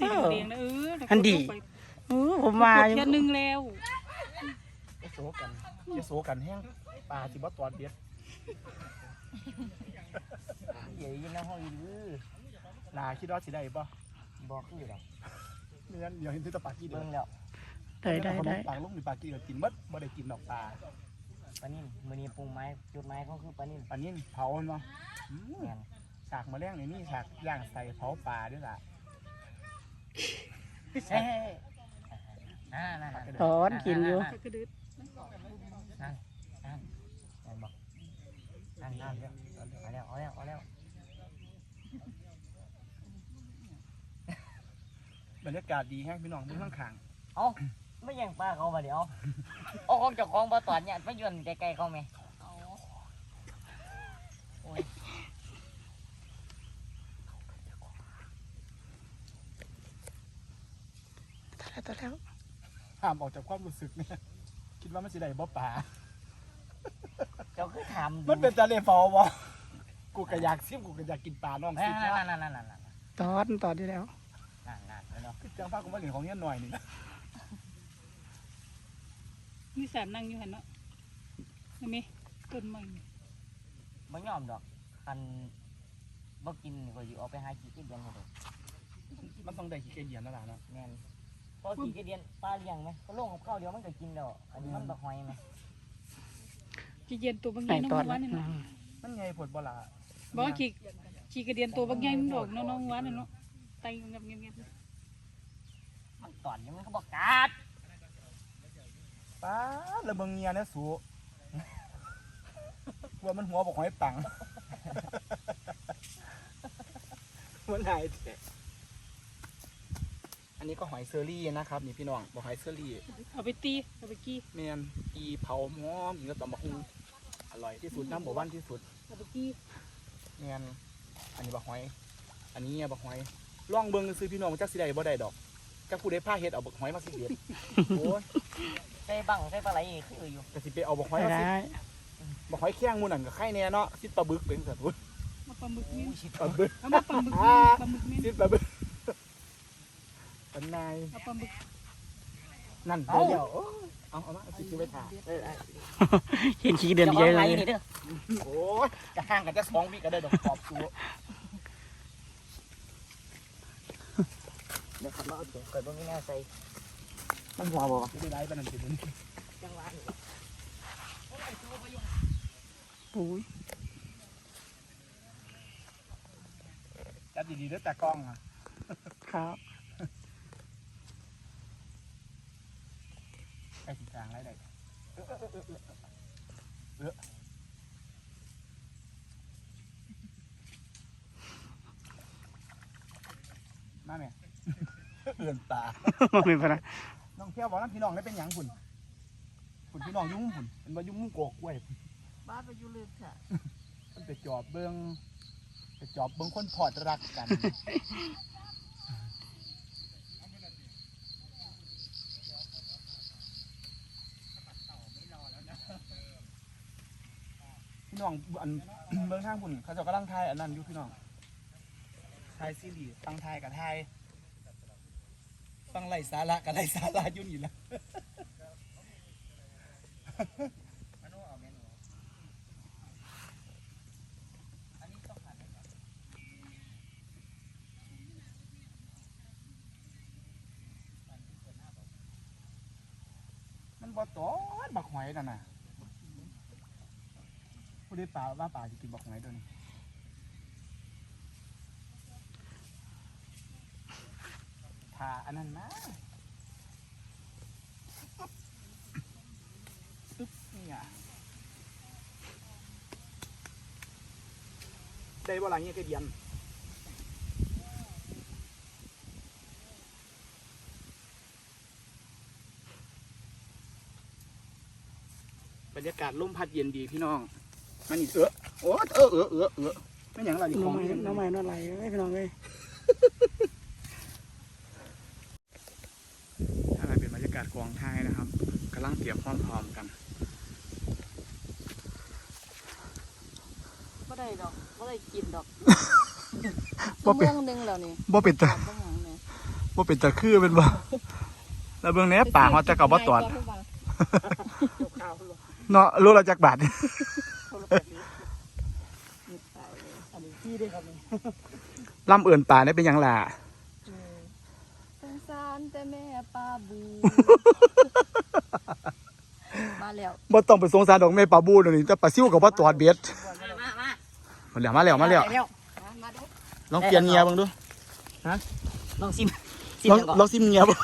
สีแดงๆนะเอออันดี เออผมมามาอยู่เทียนหนึงแล้วจะโซกันจะโซกันแห้งปลาสิบ่ตอดเบ็ดใหญ่ยินน้ำห้องอยู่ดื้อลาคิดว่าสิได้บ่บอกคือดอกไม่งั้นเดี๋ยวเห็นที่ตะปากี้เดียเบิ่วงแล้วได้ได้ได้ปลาลูกมีปลากี้ก็กินหมดบ่ได้กินดอกปลาปลานิ่มมื้อนี้ปรุงไม้จุดไม้เขาคือปลานิ่มปลานิ่นเผาเนาะแม่นฉากมาแรงในนี่ฉากย่างใส่เผาปลาด้วยล่ะเฮ้ยอ่านั่น ถอนกินอยู่กระดึ๊ดนั่นบอกนั่นนั่นเอาแล้วเอาแล้วเอาแล้วบรรยากาศดีแห้งพี่น้องมือข้างขางเอาไม่แย่งปลาเขามาเดี๋ยวเอาของเจ้าของปลาตอดเนี่ยไม่ยวนใกล้ๆเขาไหม แล้วตัวแล้วห้ามออกจากความรู้สึกเนี่ยคิดว่ามันสิได้บ่ปลาเจ้าคือถามมันเป็นตะเลเผาบ่กูก็อยากซิมกูก็อยากกินปลาน้องนั่ซินมนั่ว่านนั่นนั่นนั่นนั่นตอนตอนที่แล้ว นั่นนั่นเนาะคือจังพากูมาเล่นของเงี้ยหน่อยหนึงมีสามนั่งอยู่หันเนาะเห็นไหมต้นไม้ไม่ยอมดอกคันบ่กินก็อยู่เอาไปหาขี้เกียจเดียนให้เลยมันต้องได้ขี้เกียจเหยียบนั่นล่ะเนาะแม่นพ อขี้เกียจเดียนปลาเลี้ยงไหมก็ลงกับข้าวเดียวมันก็กินแล้วอันนี้มันบักหอยไหมขี้เย็นตัวบางใหไหนญ่น้องตอนหวานนี่อืเนาะมมันไงผลบ่ล่ะบอกว่าขี้ขี้กระเดียนตัวบางใหญ่มันดอกน้องๆหวานนี่เนาะไตเงียบเงียบเงียบมันตอนนี้มันก็บอกกัดป้าดแล้วเบิ่งเงียนะสูว่ามันหัวบอกหอยปังมันหายแท้อั นนี้ก็หอยเซอรี่นะครับนี่พี่น้องบอกหอยเซอรี่เอาไปตีเอาไปกี้แมนอีเผาหม้อมกับตำบักหุ่งอร่อยที่สุดน้ำบ่หวานที่สุดเอาไปกี้แมนอันนี้บักหอย อันนี้บักหอยลองเบิ่งซื้อพี่น้องจักสิได้บ่ได้ดอกจักผู้ใดพาเฮ็ดเอาบักหอยมาสิเฮ็ดโอ้ยใส่บังใส่ปลาไหลนี่คืออยู่ก็สิไปเอาบักหอยไม่มาสิได้บักหอยแข้งหมู่นั่นก็ไข่แน่เนาะสิปลาบึกเป็นสัตว์พุ่นมาปลาหมึกนี่ชิดปลาบึกเอามาปลาหมึกนี่ปลาหมึกนี่สิปลาบึก ปันนายเอาปลาหมึกนั่นเดี๋ยวโอ้ยเอาเอามาเอาสิซื้อไว้ถ่าเห็นขี้เดินเยอะไหลเลยนี่เด้อโอ้ยกระห่างกันจะสองวิก็ได้ดอกขอบสูเดี๋ยวขับมาเอาถุงเกิดบ่มีแนวใส่มันหัวบ่ไม่ได้ปานนั้นสิบุญจังหวะนี่ปุ้ยจัดดีๆเด้อตากล้องอะครับ ไอ้สีกลางไรได้เออเออเออเออเออมาแม่เอื่อนตาไม่เป็นไรน้องเที่ยวบอกน้ำพี่น้องได้เป็นหยังคุณคุณพี่น้องอยุ่งคุณเป็นว่ายุ่งมุ้งโกกกล้วยบ้านไปอยู่ลึกค่ะมันไปจอบเบิ้งไปจอบเบิ้งคนพอดรักกัน น้องอัน เบิ้องข้างคุณเขาเจะกำลังทายอันนั้นอยู่พี่น้องทายซีรีส์ฟังทายกับทายฟังไรสาระกับไรสาระอยู่นี่แหละมันบ่ตอดบักหอยนั่นน่ะ ผู้ใดป่าว่าป่าจะกินบักหอยตัวนี้ถ้าอันนั้นนะตึ๊บเนี่ยได้บ่ล่ะเนี่ยก็เดียนบรรยากาศลมพัดเย็นดีพี่น้อง มันนี่เออโอ้เออเออเออเออไม่หยังล่ะนี่ขน้อองงนี่ไม้น้องไม้น้องไหลเอ้ยพี่น้องเอ้ยอะไรเป็นบรรยากาศกองไทยนะครับกำลังเตรียมพร้อมๆกันก็ได้ดอกก็ได้กินดอกบ่เป็นชั่วโมงหนึงแล้วนี่บ่เป็นตาตามบ้างหยังเนี่ยบว่าเป็นตะคือเป็นบ่แล้วเบื้องนี้ป่าเขาจะกับบ่ตอดเนาะรู้เราจากบาท อันนี้ที่ได้ครับนี่ล่ำเอื่นป่าได้เป็นหยังล่ะสงสารแต่แม่ป้าบู มาแล้วบ่ต้องไปสงสารดอกแม่ปลาบูนนี่แต่ปลาซิวกับบ่ตอดเบ็ดมามามาแล้วมาแล้วมาแล้วมาดูลองเปลี่ยนเงียเบ้างดูลองซิมซิมลองยังก่อนลองซิมเงียบ่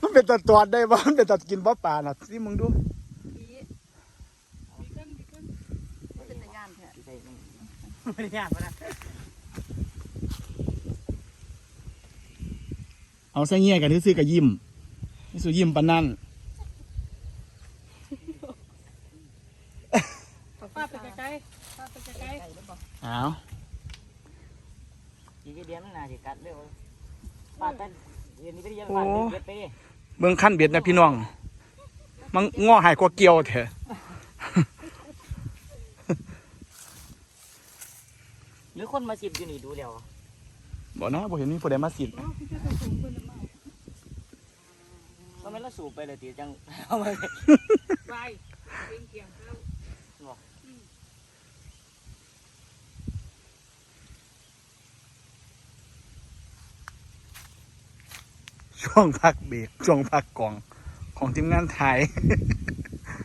มันเป็นตะตอดได้บ่มันเป็นตะกินบ่ปลาน่ะซิมมึงดู เป็นแต่งานแท้ ใส่นี่ ไม่ได้ยากนะเอาใส่เงียกันซื่อๆกับยิ้มนี่สุยิ้มปานนั้นป้าไปไกลๆป้าไปไกลเอากี่เดือนมันน่าจะกัดเร็วป้าตันเดือนนี้ไปเรียนบ้านเดือนไปดิเบิ่งขั้นเบ็ดนะพี่น้อง มันง้อหายกว่าเกี่ยวแท้ หรือคนมาสิบอยู่นี่ดูแล้วบ่นะบ่เห็นมีผู้ใดมาสิก็ไม่ละสูบไปเลยตีจังเอามาๆไปเองเกี่ยงเข้าช่วงพักเบรกช่วงพักกองของทีมงานไทย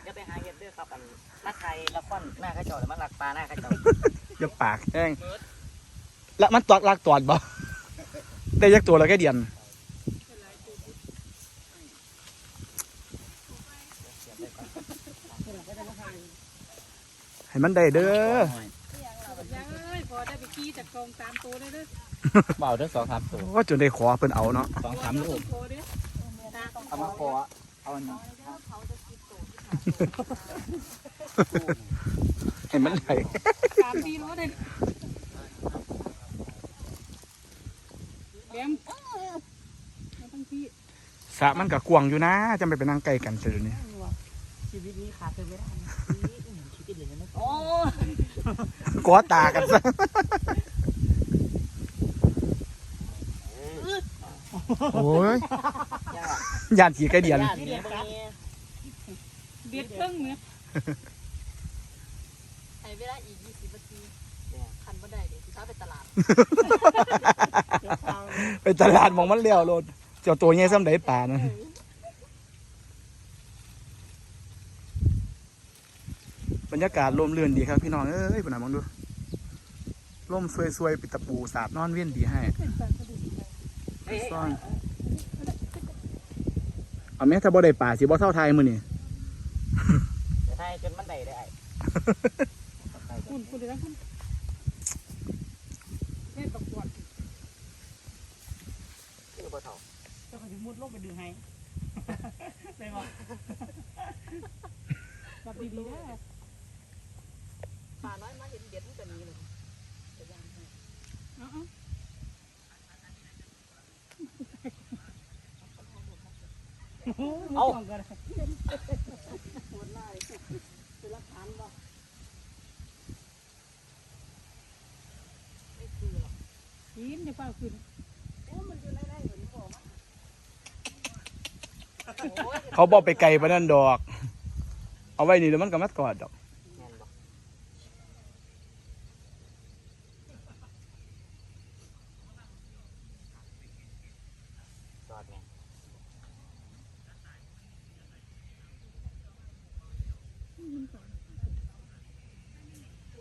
จะไปหาเย็ดเด้อครับอันนักไทยละครหน้าข้าเจ้าแต่มันหลักปลาหน้าข้าเจ้า อย่าปากแห้งแล้วมันตอดลากตอดบ่ได้ยักตัวแล้วแค่เดียนให้มันได้เด้อยังเอ้ยพอได้ไปขี้จากกองตามตัวได้เด้อเบาเด้อสองสามตัวว่าจนได้ขอเพิ่นเอาเนาะสองสามลูกโตเด้อเอามาขอเอาอันนี้ ให้มันได้สามปีแล้วเด้อเลี้ยงไม่ต้องขี้สระมันก็กวางอยู่นะจำไปไปนั่งใกล้กันเสือนี่ชีวิตนี้ขาดเธอไม่ได้คิดได้เดือนนั้นโอ้กอตากันซะโอ้ยยังอะยานขี่ใกล้เดียนญาติเนี่ยบ่มีเบียดเครื่องเนี่ยให้เวลาอีก20นาทีคันบ่ได้เดี๋ยวสิพา ไปตลาดไปตลาดมองมันเลี้ยวโลดเจ้าตัวใหญ่ซ้ำใดป่านั่นบรรยากาศลมเรือนดีครับพี่น้องเอ้ยปนน่ะมองดูลมสวยๆปิดตะปูสาบนอนเวียนดีให้ซ่อนเอาแม่ถ้าบ่ได้ป่าสิบ่เท่าไทยมื้อนี่จะให้จนมันได้ได้คุณคุณเดี๋ยวนะคุณเล่นตกปวด คือบ่เท่า เจ้าของ มุดลงไปดึงให้ได้บ่แบบดีๆนะป่าน้อยมาเห็นเบียดมันก็หนีเลยเอาๆเอากินจะเฝ้าขึ้น เขาบอกไปไกลปานนั้นดอก เอาไว้นี่แล้วมันก็มัดกอดดอก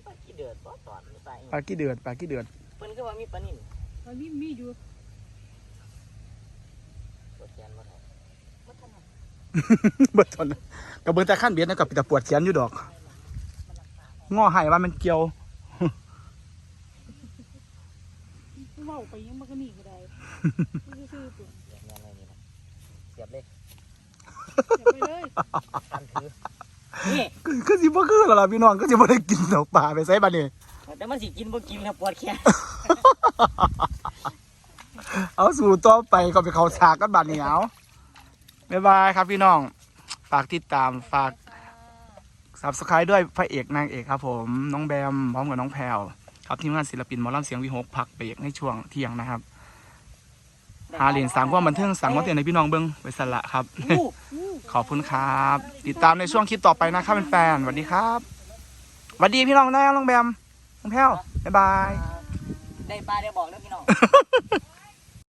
ปลาขี้เดือดบ่ตอดหรือปลาอีปลากี้เดือดปลากี้เดือดเพิ่นคือว่ามีปลานิ่มตอนนี้มีอยู่ปวดแขนบ่เท่า เบิดทนกับเบิ้งแต่ขั้นเบียดนะกับปิดตะปวดเขียนอยู่ดอกง้อให้ว่ามันเกี่ยวเว้าไปยังมันก็หนีก็ได้ซื่อๆตัวเสียบแม่นเลยนี่นะเสียบเลยเดี๋ยวไปเลยตันถือนี่ก็ก็สิบ่คือแล้วล่ะพี่น้องก็สิบ่ได้กินดอกปลาไปใส่บัดนี้แต่มันสิกินบ่กินครับปวดแขนเอาสู่ต่อไปก็ไปเข้าฉากกันบัดนี้เอา บ๊ายบายครับพี่น้อง ฝากติดตามฝาก Subscribe ด้วยพระเอกนางเอกครับ ผมน้องแบมพร้อมกับน้องแพรวครับทีมงานศิลปินหมอลำเสียงวิหกพักเบรกในช่วงเที่ยงนะครับหาเหรียญสามความบันเทิงสั่งว่าเตียนในพี่น้องเบิ้งไปสละครับ ขอบคุณครับ ติดตามในช่วงคลิปต่อไปนะครับเป็นแฟนๆสวัสดีครับสวัสดีพี่น้องนะน้องแบมน้องแพ้วบ๊ายบาย ได้ปลาได้บอกแล้วพี่น้อง